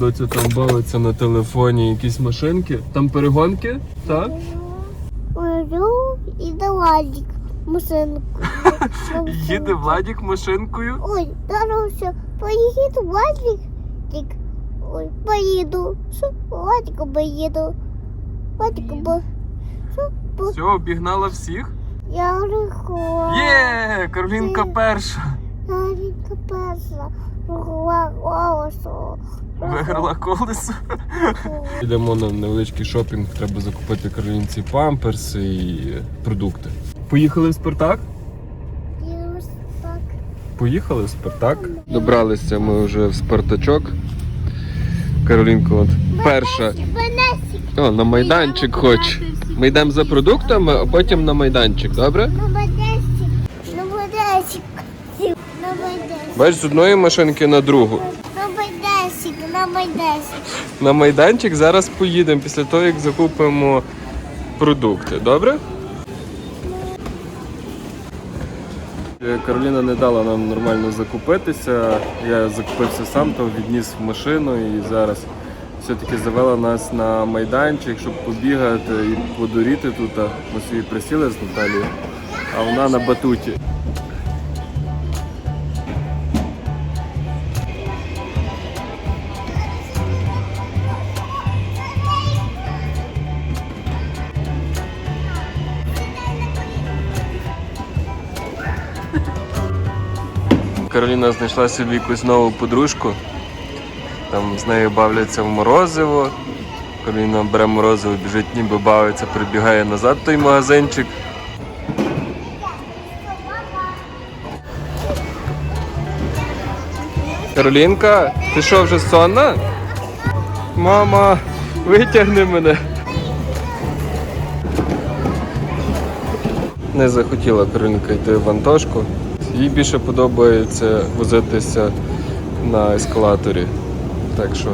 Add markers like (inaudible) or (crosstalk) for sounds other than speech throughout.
Доця там бавиться на телефоні якісь машинки. Там перегонки, так? Ой, і давай машинку. (laughs) Їде Владік машинкою. Ой, Даруся, поїду Владик. Ой, поїду. Що? Владику поїду. Владику бо. Все, обігнала всіх. я легко. Є! Каролінка перша. Маленька перша. Виграла колесо. (laughs) Йдемо на невеличкий шопінг, треба закупити Каролінці памперси і продукти. Поїхали в Спартак? Поїхали в Спартак. Добралися ми вже в Спартачок. Каролінка, от перша. О, на майданчик хоче. Ми йдемо за продуктами, а потім на майданчик, добре? Венесик. Бач, з одної машинки на другу. На Венесик. На Венесик. На майданчик зараз поїдемо після того, як закупимо продукти, добре? Е, Кароліна не дала нам нормально закупитися. Я закупився сам, то відніс в машину і зараз все-таки завела нас на майданчик, щоб побігати і подуріти тут. Ми собі присіли з Наталією, а вона на батуті. Кароліна знайшла собі якусь нову подружку. Там з нею бавляться в морозиво. Кароліна бере морозиво, біжить, ніби бавиться, прибігає назад той магазинчик. Каролінка, ти що вже сонна? Мама, витягни мене. Не захотіла Каролінка йти в Антошку. Їй більше подобається возитися на ескалаторі. Так що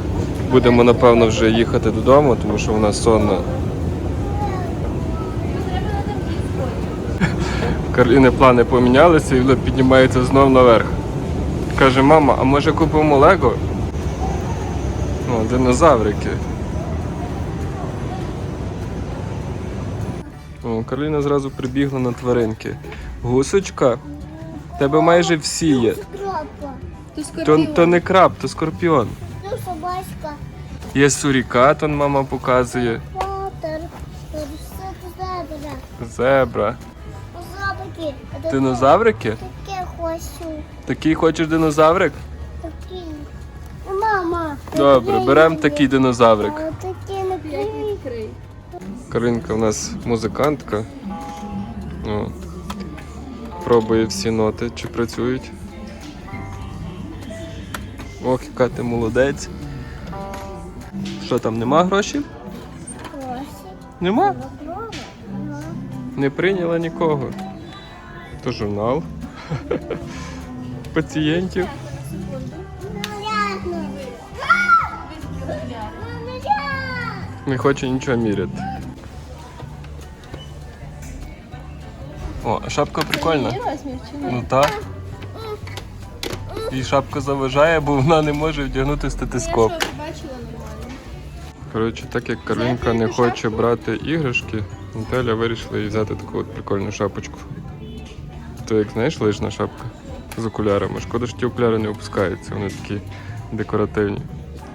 будемо напевно вже їхати додому, тому що вона сонна. Карліни плани помінялися і вона піднімається знов наверх. Каже, мама, а може купимо Лего? О, динозаврики. О, Карліна зразу прибігла на тваринки. Гусочка, тебе майже всі є. То, то не краб, то скорпіон. Ну, собачка. Є сурікат, он мама показує. Патер. Зебра. Зебра. Зебраки. Динозаврики? Таке хочу. Такий хочеш динозаврик? Такий. Мама. Добре, беремо такий динозаврик. Не. Каринка у нас музикантка. О. Пробує всі ноти, чи працюють. Ох, яка ти молодець. Що там, нема грошей? Нема? Не прийняла нікого. То журнал (laughs) пацієнтів. Не хоче нічого міряти. О, шапка прикольна. Ну так. І шапка заважає, бо вона не може вдягнути стетископ. Коротше, так як Каролінка не хоче брати іграшки, Наталя вирішила їй взяти таку от прикольну шапочку. То як знаєш, лижна шапка з окулярами. Шкода, що ті окуляри не опускаються, вони такі декоративні.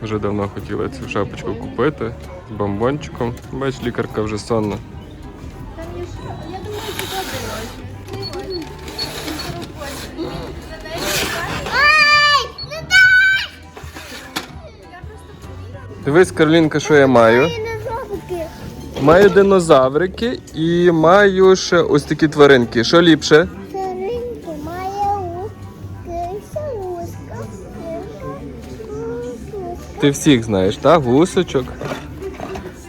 Вже давно хотіла цю шапочку купити з бомбончиком. Бач, лікарка вже сонна. Дивись, Каролінка, що я маю. Маю динозаврики і маю ще ось такі тваринки. Що ліпше? Має ушки, савушка. Ти всіх знаєш, так? Гусочок.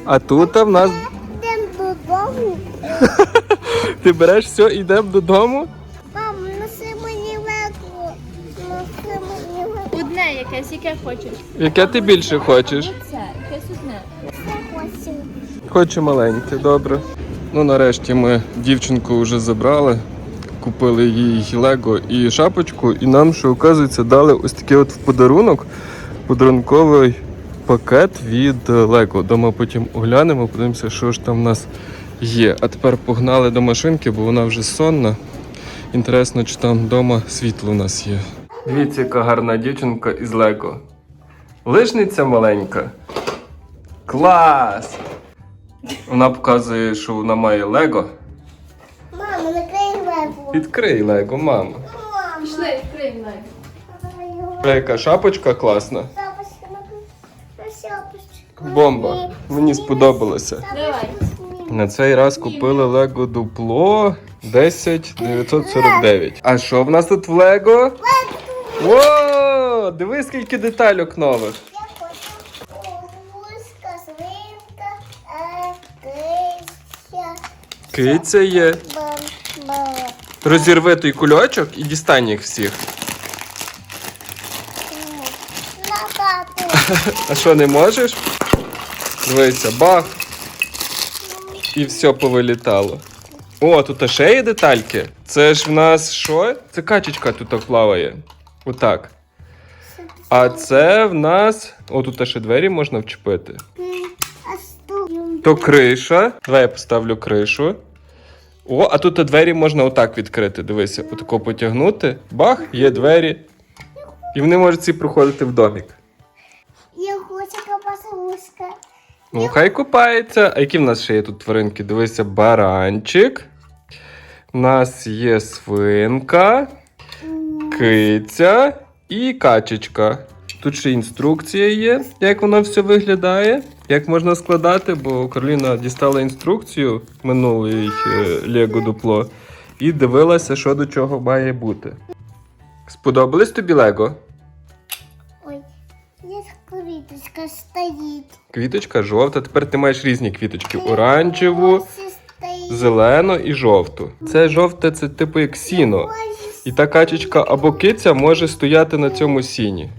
А тут в нас Йдемо додому. (laughs) ти береш все, йдемо додому. Хочеш. Яке ти більше хочеш? Якесь одне. Хочу. Маленьке, добре. Ну нарешті ми дівчинку вже забрали, купили їй лего і шапочку, і нам, що оказується, дали ось такий от в подарунок подарунковий пакет від Lego. Дома потім оглянемо, подивимося, що ж там в нас є. А тепер погнали до машинки, бо вона вже сонна. Інтересно, чи там вдома світло у нас є. Дивіться, яка гарна дівчинка із Лего. Лижниця маленька. Клас! Вона показує, що вона має Лего. Мама, наклей легу. Відкрий Лего, мама. Мама. Пішли, лайк. Бля, Яка шапочка класна. Бомба. Мені сподобалося. Давай. На цей раз купили Лего дупло 10949. А що в нас тут в Лего? Лего? О, диви, скільки детальок нових. Я хочу гуска, свинка, е. Киця є. Розірви той кульочок і дістань їх всіх. На. (laughs) А що не можеш? Дивися, бах. І все повилітало. О, тут ще є детальки. Це ж в нас що? Це качечка тут плаває. Отак. А це в нас. О, тут ще двері можна вчепити. То криша. Давай я поставлю кришу. О, а тут двері можна отак відкрити. Дивися, отако потягнути. Бах, є двері. І вони можуть всі проходити в домік. Я хочу капасуска. Ну, хай купається. А які в нас ще є тут тваринки? Дивися, баранчик. У нас є свинка, киця і качечка. Тут ще інструкція є, як воно все виглядає, як можна складати, бо Кароліна дістала інструкцію минулий Лего дупло і дивилася, що до чого має бути. Сподобались тобі Лего? Ой, є квіточка стоїть. Квіточка жовта. Тепер ти маєш різні квіточки: оранжеву, зелену і жовту. Це жовте, це типу як сіно. І та качечка або киця може стояти на цьому сіні.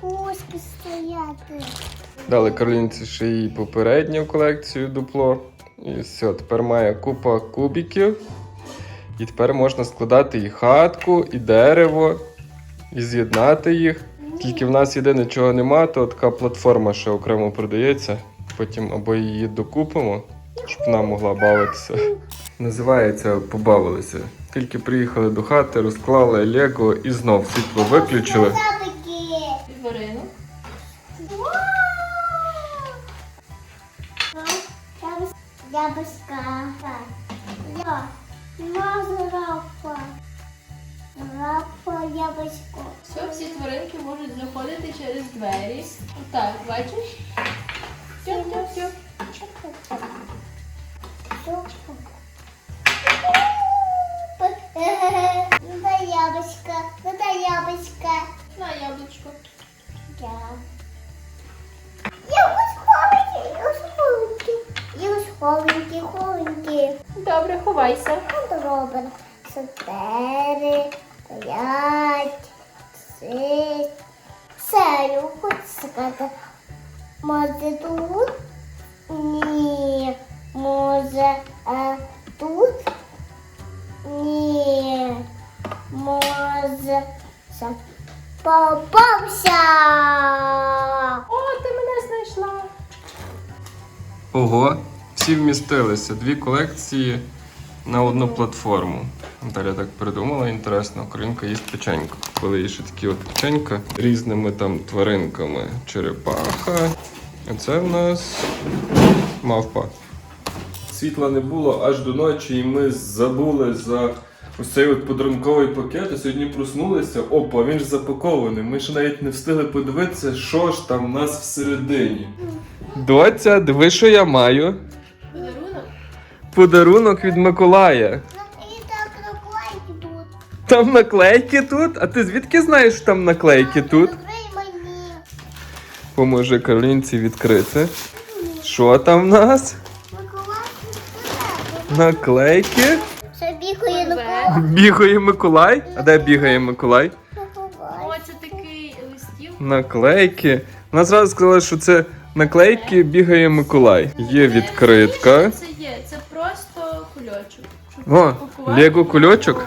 Кошки стояти. Дали Каролінці ще її попередню колекцію дупло. І все, тепер має купа кубиків. І тепер можна складати і хатку, і дерево, і з'єднати їх. Тільки в нас єдине чого нема, то така платформа ще окремо продається. Потім або її докупимо, щоб вона могла бавитися. Називається Побавилися. Тільки приїхали до хати, розклали Лего і знов світло виключили. Ябушка. Я. Рапа. Ябушко. Все, всі тваринки можуть заходити через двері. Отак, бачиш? Тьоп-тьоп-тьоп. Дай ябушка. На яблучко. Я. Я у схованки, у схованки. І у схованки, хованки. Добре, ховайся. Добре. Чотири, п'ять, шість. Все, я хочу сказати. Може тут? Ні. Може е, тут? Ні. Може. Попався! О, ти мене знайшла. Ого, всі вмістилися. Дві колекції на одну платформу. Наталя так придумала, інтересно. Коринка їсть печеньку. Купили їй ще такі от печенька різними там тваринками. Черепаха. А це в нас мавпа. Світла не було аж до ночі, і ми забули за ось цей от подарунковий пакет. А сьогодні проснулися. Опа, він ж запакований. Ми ще навіть не встигли подивитися, що ж там в нас всередині. Доця, диви, що я маю. Подарунок? Подарунок від Миколая. І так наклейки тут. Там наклейки тут? А ти звідки знаєш, що там наклейки тут? Відкрий мені. Поможи Каролінці відкрити. Що там в нас? Наклейки. Це бігає на Бігає Миколай. А де бігає Миколай? О, це такий листів. Наклейки. Вона зразу сказала, що це наклейки бігає Миколай. Є відкритка. Це є, це просто кульочок. Щоб О, запакувати Лего кульочок?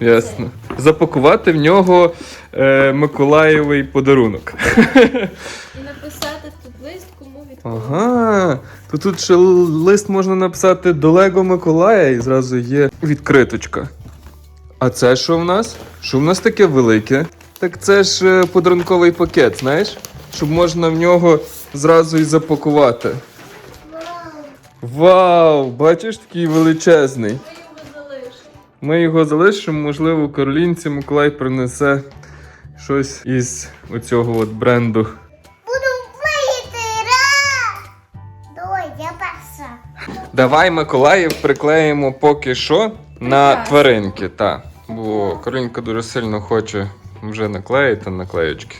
Ясно. Запакувати в нього е, Миколаєвий подарунок. (laughs) І написати тут лист кому від кого. Ага, то тут ще лист можна написати до Лего Миколая і зразу є відкриточка. А це що в нас? Що в нас таке велике? Так це ж е, подарунковий пакет, знаєш? Щоб можна в нього зразу і запакувати. Вау! Бачиш, такий величезний. Ми його залишимо. Ми його залишимо, можливо, Каролінці Миколай принесе щось із оцього от бренду. Я перша. Давай Миколаїв приклеїмо поки що на Прекрасно. тваринки, та. Бо Каролінка дуже сильно хоче вже наклеїти наклеючки.